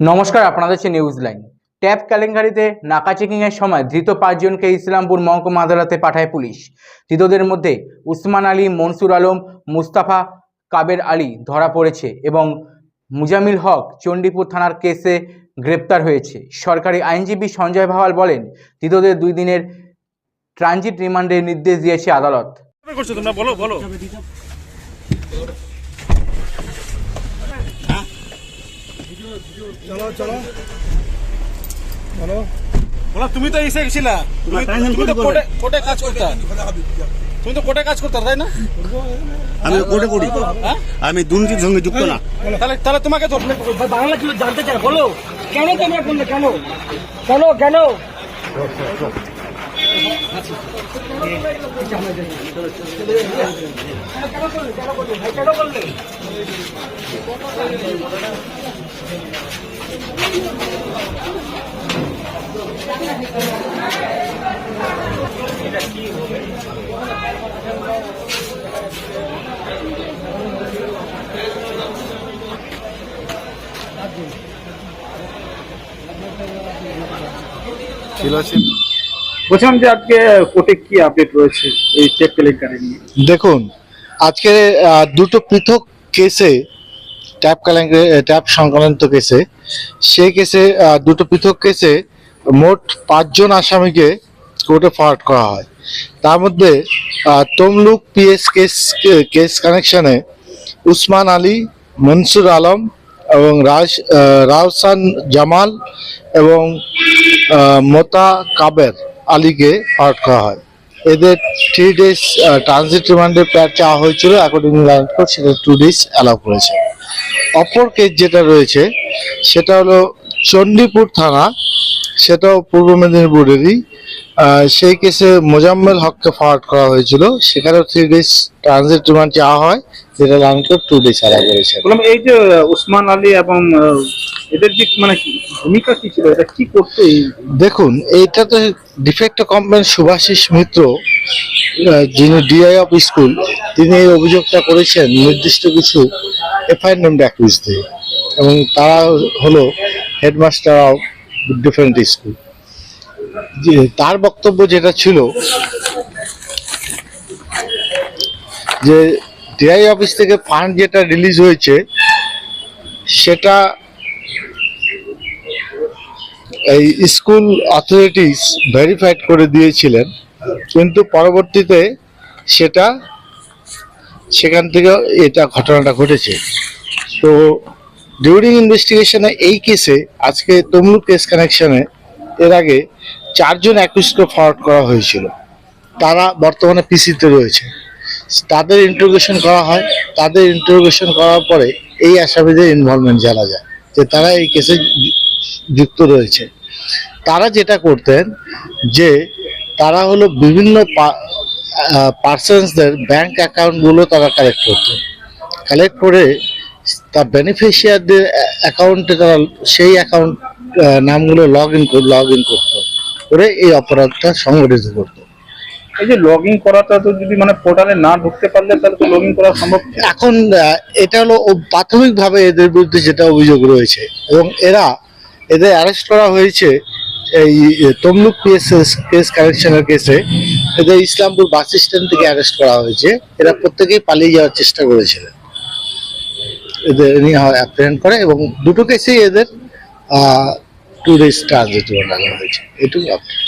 নমস্কার, আপনাদের হচ্ছে নিউজ লাইন ট্যাব কেলেঙ্কারিতে নাকা চেকিংয়ের সময় ধৃত পাঁচজনকে ইসলামপুর মহকুমা আদালতে পাঠায় পুলিশ। ধৃতদের মধ্যে উসমান আলী, মনসুর আলম, মুস্তাফা কাবের আলী ধরা পড়েছে এবং মুজামিল হক চণ্ডীপুর থানার কেসে গ্রেপ্তার হয়েছে। সরকারি আইনজীবী সঞ্জয় ভাওয়াল বলেন, ধৃতদের দুই দিনের ট্রানজিট রিমান্ডের নির্দেশ দিয়েছে আদালত। চলো চলো। বলো বলো তুমি তো এসে গেছিলা। তুমি- তুমি তো কোটে কাজ করতে। তুমি তো কোর্টে কাজ করতে তাই না? আমি কোটে করি। হ্যাঁ? আমি দুর্নীতির সঙ্গে যুক্ত না। তাহলে তাহলে তোমাকে তো বাংলা কিছু জানতে চাই বলো। কেন তোমরা করলে? কেন? কেন? কেন? করলে বলছিলাম যে আজকে কোর্টে কি আপডেট রয়েছে এই চেক নিয়ে? দেখুন আজকে দুটো পৃথক কেসে ট্যাপ কেলেঙ্কারি ট্যাপ সংক্রান্ত কেসে সেই কেসে দুটো পৃথক কেসে মোট পাঁচজন আসামিকে কোর্টে ফরওয়ার্ড করা হয়। তার মধ্যে তমলুক পিএস কেস কেস কানেকশনে উসমান আলী মনসুর আলম এবং রাজ আহ, রাওসান জামাল এবং মোতা কাবের আলীকে পার্ট করা হয়। এদের থ্রি ডেজ ট্রানজিট রিমান্ডে প্যার চাওয়া হয়েছিল অ্যাকর্ডিং কোর্ট সেটা টু ডেজ অ্যালাউ করেছে। অপর কেস যেটা রয়েছে, সেটা হলো চণ্ডীপুর থানা, সেটাও পূর্ব মেদিনীপুরেরই। সেই কেসে মোজাম্মেল হককে ফরওয়ার্ড করা হয়েছিল। সেখানেও থ্রি ডেজ ট্রানজিট রিমান্ড চাওয়া হয় যেটা line court two days allow করেছে। বললাম এই যে উসমান আলী এবং এদের যে মানে ভূমিকা কি ছিল? এটা কি করতে দেখুন দেখুন এইটাতে ডিফেক্ট কমপ্লেন সুভাষিস মিত্র যিনি ডিআই অফ স্কুল তিনি এই অভিযোগটা করেছেন নির্দিষ্ট কিছু এফআইআর নেম অ্যাকুইজ দিয়ে। এবং তারা হলো হেডমাস্টার অফ ডিফারেন্ট স্কুল যে তার বক্তব্য যেটা ছিল, যে ডিআই অফিস থেকে ফান্ড যেটা রিলিজ হয়েছে, সেটা এই স্কুল অথরিটিস ভেরিফাইড করে দিয়েছিলেন, কিন্তু পরবর্তীতে সেটা সেখান থেকে এটা ঘটনাটা ঘটেছে। তো ডিউরিং ইনভেস্টিগেশনে এই কেসে আজকে তমলুক কেস কানেকশনে এর আগে চারজন অ্যাকুইজকে ফরওয়ার্ড করা হয়েছিল। তারা বর্তমানে পিসিতে রয়েছে। তাদের ইন্টারোগেশন করা হয়। তাদের ইন্টারোগেশন করার পরে এই আসামিদের ইনভলভমেন্ট জানা যায় যে তারা এই কেসে যুক্ত রয়েছে। তারা যেটা করতেন যে তারা হলো বিভিন্ন পার্সনসদের ব্যাংক অ্যাকাউন্টগুলো তারা কালেক্ট করতেন। কালেক্ট করে তার বেনিফিশিয়ারদের অ্যাকাউন্টে তারা সেই অ্যাকাউন্ট নামগুলো লগ ইন লগ ইন করতো। করে এই অপরাধটা সংগঠিত করতো। এই যে লগ ইন করাটা তো যদি মানে পোর্টালে না ঢুকতে পারলে তাহলে তো লগ ইন করা সম্ভব এখন এটা হলো প্রাথমিকভাবে এদের বিরুদ্ধে যেটা অভিযোগ রয়েছে এবং এরা এদের অ্যারেস্ট করা হয়েছে এই তমলুক পিএসএস কেস কালেকশনের কেসে এদের ইসলামপুর বাস স্ট্যান্ড থেকে অ্যারেস্ট করা হয়েছে। এরা প্রত্যেকেই পালিয়ে যাওয়ার চেষ্টা করেছিলেন। এদের নিয়ে অ্যাপ্রেহেন্ড করে এবং দুটো কেসেই এদের টু ডেজ ট্রানজিট হয়েছে। এটুকু আপডেট